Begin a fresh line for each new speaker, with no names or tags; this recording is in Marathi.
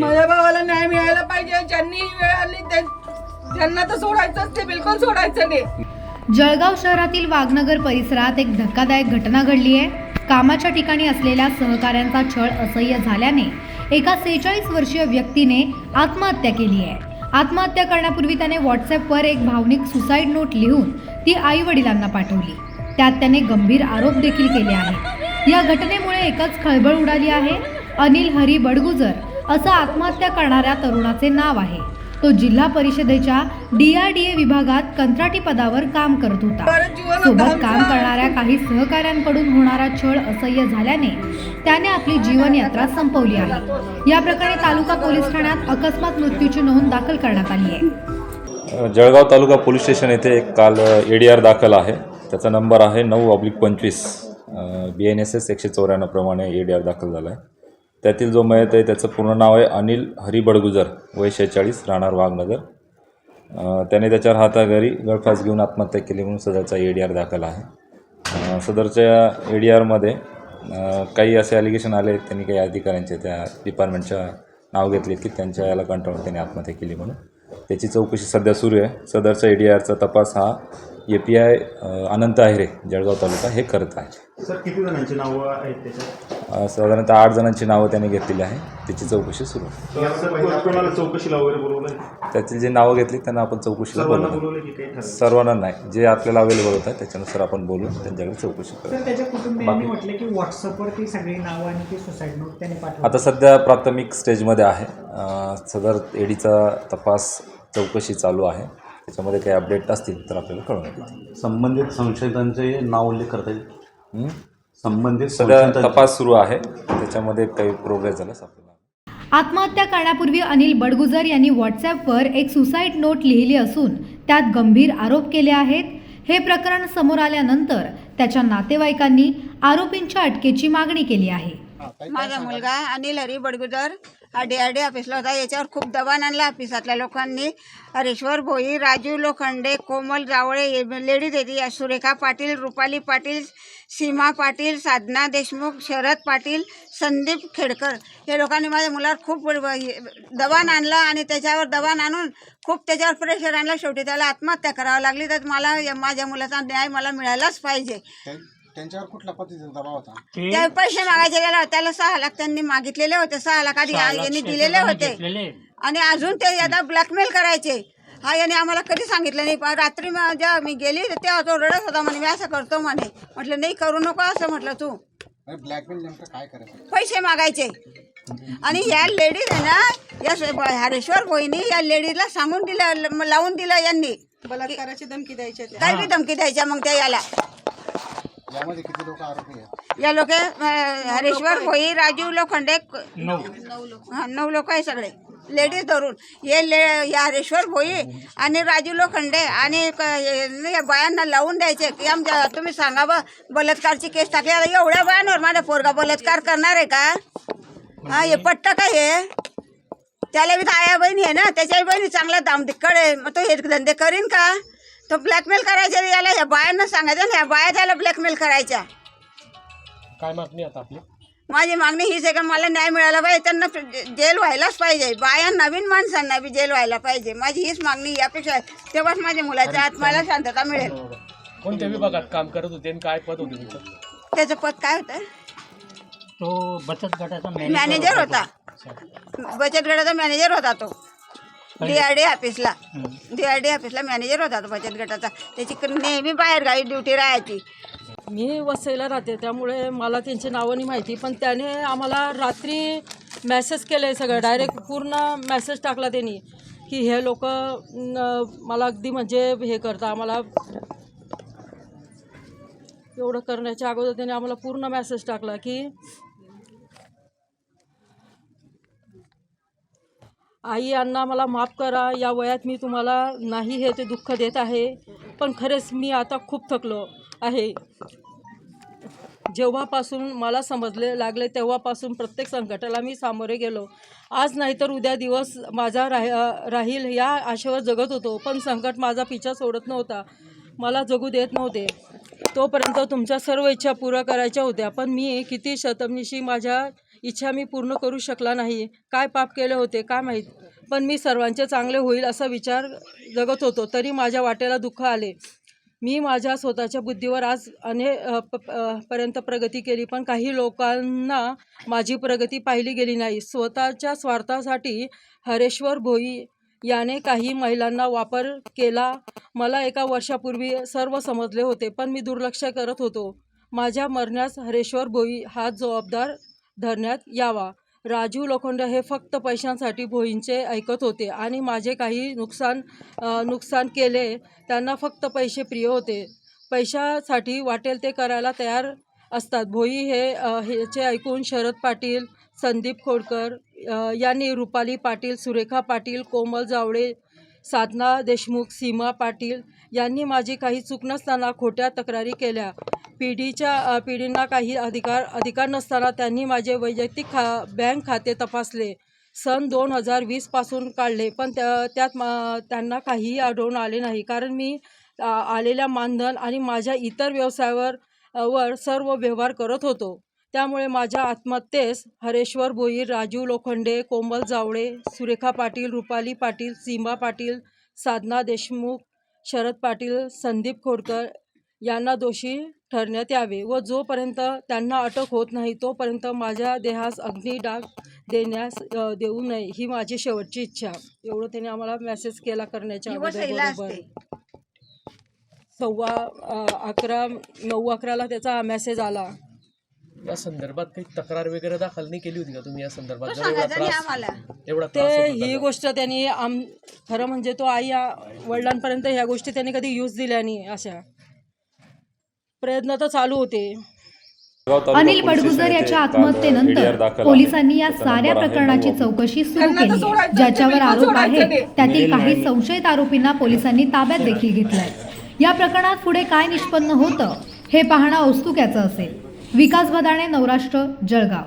माझ्या भावाला न्याय मिळायला पाहिजे. ज्यांनी वेळ आली ते त्यांना तर सोडायचंच ते बिलकुल सोडायचं नाही.
जळगाव शहरातील वाघनगर परिसरात एक धक्कादायक घटना घडली आहे. कामाच्या ठिकाणी असलेल्या सहकाऱ्यांचा छळ असह्य झाल्याने एका सेहेचाळीस वर्षीय व्यक्तीने आत्महत्या केली आहे. आत्महत्या करण्यापूर्वी त्याने व्हॉट्सअपवर एक भावनिक सुसाईड नोट लिहून ती आई वडिलांना पाठवली. त्यात त्याने गंभीर आरोप देखील केले आहेत. या घटनेमुळे एकच खळबळ उडाली आहे. अनिल हरी बडगुजर असं आत्महत्या करणाऱ्या तरुणाचे नाव आहे. तो जिल्हा परिषदेच्या डीआरडीए विभागात कंत्राटी पदावर काम करत होता. सोबत काम. करणाऱ्या काही सहकाऱ्यांकडून होणारा छळ असह्य झाल्याने त्याने आपली जीवनयात्रा संपवली आहे. या प्रकरणी तालुका पोलीस ठाण्यात अकस्मात मृत्यूची नोंद दाखल करण्यात आली आहे.
जळगाव तालुका पोलीस स्टेशन येथे एक काल ए डी आर दाखल आहे. त्याचा नंबर आहे नऊ ऑब्लिक पंचवीस. बी एन एस एस एकशे चौऱ्याण्णवप्रमाणे ए डी आर दाखल झाला आहे त्यातील जो मयत आहे त्याचं पूर्ण नाव आहे अनिल हरी बडगुजर वय शेहेचाळीस राहणार वाघनगर. त्याने त्याच्यावर हाताघरी गळफास घेऊन आत्महत्या केली म्हणून सदरचा ए डी आर दाखल आहे. सदरच्या ए डी आरमध्ये काही असे ॲलिगेशन आले त्यांनी काही अधिकाऱ्यांचे त्या डिपार्टमेंटच्या नाव घेतले की त्यांच्या याला कंटाळून त्यांनी आत्महत्या केली म्हणून. त्याची चौकशी सध्या सुरू आहे. सदरचा ए डी आरचा तपास हा ए पी आय अनंत आहेरे जळगाव तालुका हे करत आहे.
सर किती जणांची नावं आहेत त्याच्यात?
साधारणतः आठ जणांची नावं त्यांनी घेतलेली आहे. त्याची चौकशी सुरू आहे.
चौकशीला वगैरे बोलवलंय?
त्यातील जे नावं घेतली त्यांना आपण चौकशीला
सर्वांना
बोलवलं सर्वांना नाही. जे आपल्याला अवेलेबल होतं त्याच्यानुसार आपण बोलून त्यांच्याकडे चौकशी करू.
तर त्याच्या कुटुंबियांनी म्हटलं की व्हॉट्सअपवर ती सगळी नावं आणि ती सुसाईड नोट त्यांनी पाठवली.
आता सध्या प्राथमिक स्टेजमध्ये आहे. सदर एडीचा तपास चौकशी चालू आहे. त्याच्यामध्ये काही अपडेट असतील तर आपल्याला कळवण्यात येतील.
संबंधित संशयितांचे नाव उल्लेख करता येईल?
हं?
संबंधित संशयितांचे-
तपास सुरू आहे. त्याच्यामध्ये काही प्रोग्रेस आपल्याला
आत्महत्या करण्यापूर्वी अनिल बडगुजर यांनी व्हॉट्सअपवर एक सुसाईड नोट लिहिली असून त्यात गंभीर आरोप केले आहेत. हे प्रकरण समोर आल्यानंतर त्याच्या नातेवाईकांनी आरोपींच्या अटकेची मागणी केली आहे.
माझा मुलगा Anil Hari Badgujar D R D ऑफिसला होता. याच्यावर खूप दबाण आणला ऑफिसातल्या लोकांनी. हरेश्वर भोई राजू लोखंडे कोमल जावळे लेडीज येते सुरेखा पाटील रुपाली पाटील सीमा पाटील साधना देशमुख शरद पाटील संदीप खेडकर. हे लोकांनी माझ्या मुलावर खूप दबाण आणलं आणि त्याच्यावर दबाण आणून खूप त्याच्यावर प्रेशर आणलं. शेवटी त्याला आत्महत्या करावी लागली. तर मला या- माझ्या मुलाचा न्याय मला मिळालाच पाहिजे.
त्यांच्यावर पद्धतीचा दबाव होता?
त्या पैसे मागायचे त्याला त्याला सहा लाख त्यांनी मागितलेले होते सहा लाख आधी यांनी दिलेले होते. आणि अजून ते आता ब्लॅकमेल करायचे. हा याने आम्हाला कधी सांगितलं नाही. पण रात्री म- जेव्हा मी गेली तर तेव्हा तो रडत होता म्हणे मी असं करतो म्हणे. म्हटलं नाही करू नको असं म्हटलं तू.
ब्लॅकमेल नेमकं काय करायचं?
पैसे मागायचे. आणि या लेडीज आहे ना या स- हरेश्वर भोईनी या लेडीजला सांगून दिलं लावून दिलं यांनी.
बलात्काराची धमकी द्यायची
काही बी धमकी द्यायच्या मग त्या याला.
यामध्ये किती लोक आरोपी आहेत?
या लोक हरेश्वर भोई राजीव लोखंडे हा नऊ लोक आहे सगळे. लेडीज धरून. हे ले या हरेश्वर भोई आणि राजीव लोखंडे आणि क- हे- या बायांना लावून द्यायचे. की आमच्या तुम्ही सांगा बा बलात्कारची केस टाकली. आता एवढ्या बायांवर माझा पोरगा बलात्कार करणार आहे का? हा हे पट्ट काय हे. त्याला बी तर आया बहिणी आहे ना? त्याच्याही बहिणी चांगला दामदिक्कड आहे. मग तो हे धंदे करीन का? तो ब्लॅकमेल करायचे रे याला ह्या बायांना सांगायचं ना ह्या बाया त्याला ब्लॅकमेल करायच्या.
काय मागणी आता आपली?
माझी मागणी हीच आहे का मला न्याय मिळाला पाहिजे त्यांना जे- जेल व्हायलाच पाहिजे. बाया नवीन माणसांना बी जेल व्हायला पाहिजे. माझी हीच मागणी यापेक्षा आहे. तेव्हाच माझ्या मुलाच्या आत्म्याला शांतता मिळेल.
कोणत्या विभागात काम करत होते आणि काय पद होते तुमचं
त्याचं पद काय होतं?
तो बचत गटाचा
मॅनेजर होता. बचत गटाचा मॅनेजर होता तो. डी आर डी ऑफिसला डी आर डी ऑफिसला मॅनेजर होता तो बचत गटाचा. त्याची क- नेहमी बाहेर गावी ड्युटी राहायची.
मी वसईला राहते त्यामुळे मला त्यांची नावं नाही माहिती. पण त्याने आम्हाला रात्री मॅसेज केलं आहे सगळं. डायरेक्ट पूर्ण मॅसेज टाकला त्यांनी की हे लोक मला अगदी म्हणजे हे करता. आम्हाला एवढं करण्याच्या अगोदर त्याने आम्हाला पूर्ण मॅसेज टाकला की आई अण्णा मला माफ करा. या वयात मी तुम्हाला नाही हे ते दुःख देत आहे पण खरेच मी आता खूप थकलो आहे. जेव्हापासून मला समजले लागले तेव्हापासून प्रत्येक संकटाला मी सामोरे गेलो. आज नाही तर उद्या दिवस माझा राह राहील या आशेवर जगत होतो पण संकट माझा पिछा सोडत नव्हता. मला जगू देत नव्हते. तोपर्यंत तुमच्या सर्व इच्छा पूर्ण करायच्या होत्या पण मी किती शतमनिशी माझ्या इच्छा मी पूर्ण करू शकला नाही. काय पाप केले होते काय माहीत. पण मी सर्वांचे चांगले होईल असा विचार जगत होतो तरी माझ्या वाटेला दुःख आले. मी माझ्या स्वतःच्या बुद्धीवर आज अने प- पर्यंत प्रगती केली पण काही लोकांना माझी प्रगती पाहिली गेली नाही. स्वतःच्या स्वार्थासाठी हरेश्वर भोई याने काही महिलांना वापर केला. मला एका वर्षापूर्वी सर्व समजले होते पण मी दुर्लक्ष करत होतो. माझ्या मरण्यास हरेश्वर भोई हा जबाबदार धरण्यात यावा. राजू लोखंड हे फक्त पैशांसाठी भोईंचे ऐकत होते आणि माझे काही नुकसान नुकसान केले. त्यांना फक्त पैसे प्रिय होते. पैशासाठी वाटेल ते करायला तयार असतात. भोई हे ह्याचे ऐकून शरद पाटील संदीप खोडकर यांनी रुपाली पाटील सुरेखा पाटील कोमल जावळे साधना देशमुख सीमा पाटील यांनी माझी काही चूक नसताना खोट्या तक्रारी केल्या. पिढीच्या पिढींना काही अधिकार अधिकार नसताना त्यांनी माझे वैयक्तिक खा बँक खाते तपासले. सन दोन हजार वीसपासून काढले पण त्या त्यात मा त्यांना काहीही आढळून आले नाही. कारण मी आलेल्या मानधन आणि माझ्या इतर व्यवसायावर वर सर्व व्यवहार करत होतो. त्यामुळे माझ्या आत्महत्येस हरेश्वर भोईर राजू लोखंडे कोमल जावळे सुरेखा पाटील रुपाली पाटील सीमा पाटील साधना देशमुख शरद पाटील संदीप खोडकर यांना दोषी ठरण्यात यावे व जोपर्यंत त्यांना अटक होत नाही तोपर्यंत माझ्या देहास अग्निडाग देण्यास अ, देऊ नये ही माझी शेवटची इच्छा. एवढं त्याने आम्हाला मेसेज केला करण्याच्या बरोबर. सव्वा अकरा नऊ अकराला त्याचा मेसेज आला.
या संदर्भात काही तक्रार वगैरे दाखल नाही केली होती का तुम्ही या संदर्भात?
तो
एवढा
ही? गोष्ट त्यांनी आम खरं म्हणजे तो आई वडिलांपर्यंत ह्या गोष्टी त्यांनी कधी यूज दिल्या नाही अशा. प्रयत्न तर चालू होते.
अनिल
स्टेशन
याच्या आत्महत्येनंतर
आहे.
पोलिसांनी या साऱ्या
आहे
प्रकरणाची चौकशी सुरू केली ज्याच्यावर आरोप आहेत
नाही.
त्यातील काही संशयित आरोपींना पोलिसांनी ताब्यात देखील घेतलंय. या प्रकरणात पुढे काय निष्पन्न होतं हे पाहणं औत्सुक्याचं असेल. विकास बदाणे नवराष्ट्र जळगाव.